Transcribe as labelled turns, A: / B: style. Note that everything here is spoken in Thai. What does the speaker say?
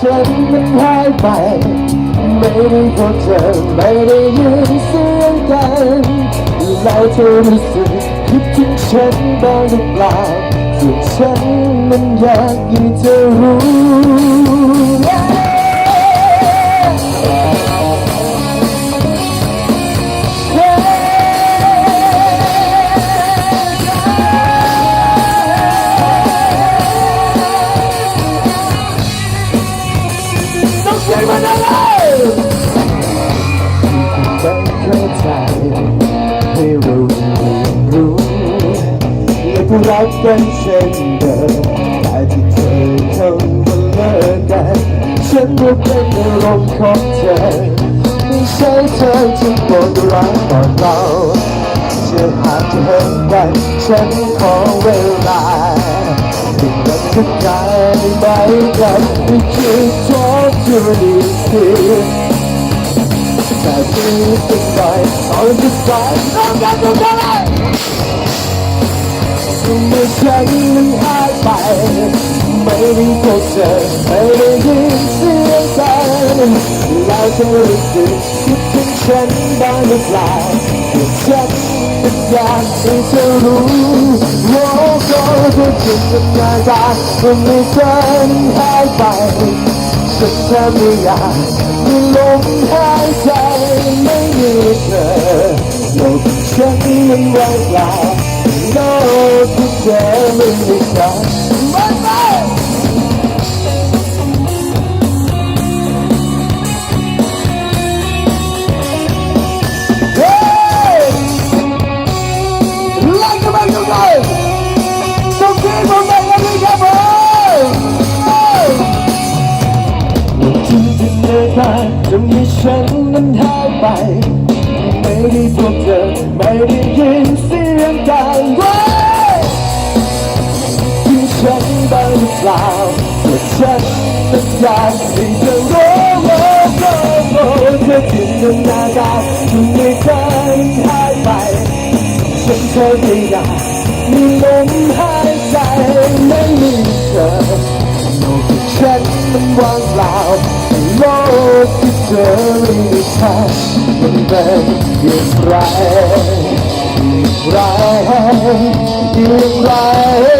A: ฉันมันหายไป ไม่ได้พบเจอไม่ได้ยินเสียงกันแล้วเธอรู้สึกคิดถึงฉันบ้างหรือเปล่าส่วนฉันมันอยากให้เธอรู้ รักกันเช่นเดิมแต่ที่เธอคำว่าเลิกกันฉันรู้เป็นอารมณ์ของเธอไม่ใช่เธอที่โกรรักก่อนเราจะหากจะเห็นกันฉันขอเวลาถึงมันจะกลายไปกันไม่คิดทบทวนอีกทีแต่ที่สักหน่อยตอนจะสายต้องการต้องการ เมื่อฉันนั้นหายไป ไม่ได้พบเจอไม่ได้ยินเสียงกันแล้วเธอรู้สึกคิดถึงฉันบ้างหรือเปล่าว่ฉันอยากให้เธอรู้ว่าก็เธอจิตวิญญาณว่าไม่ฉันหายไปฉันแค่ไม่อยากมีลมหายใจไม่มีเธอโลกฉันมันว่างเปล่า โลกที่เธอไม่มีใครไม่ไม่จนตนาการจะมีฉันนั้นหายไป ไม่ได้พบเจอไม่ได้ยินเสียงดัง เปล่าว่ฉันนั้นอยากให้เธอรู้ว่าโอ้โอ้เธอจินตนาการจะมีฉันหายไปฉันเคยไม่อยากมีลมหายใจไม่มีเธอโลกที่ฉันมันว่างเปล่าโลกที่เธอไม่มีฉันมันเป็นอย่างไรอย่างไรอย่างไร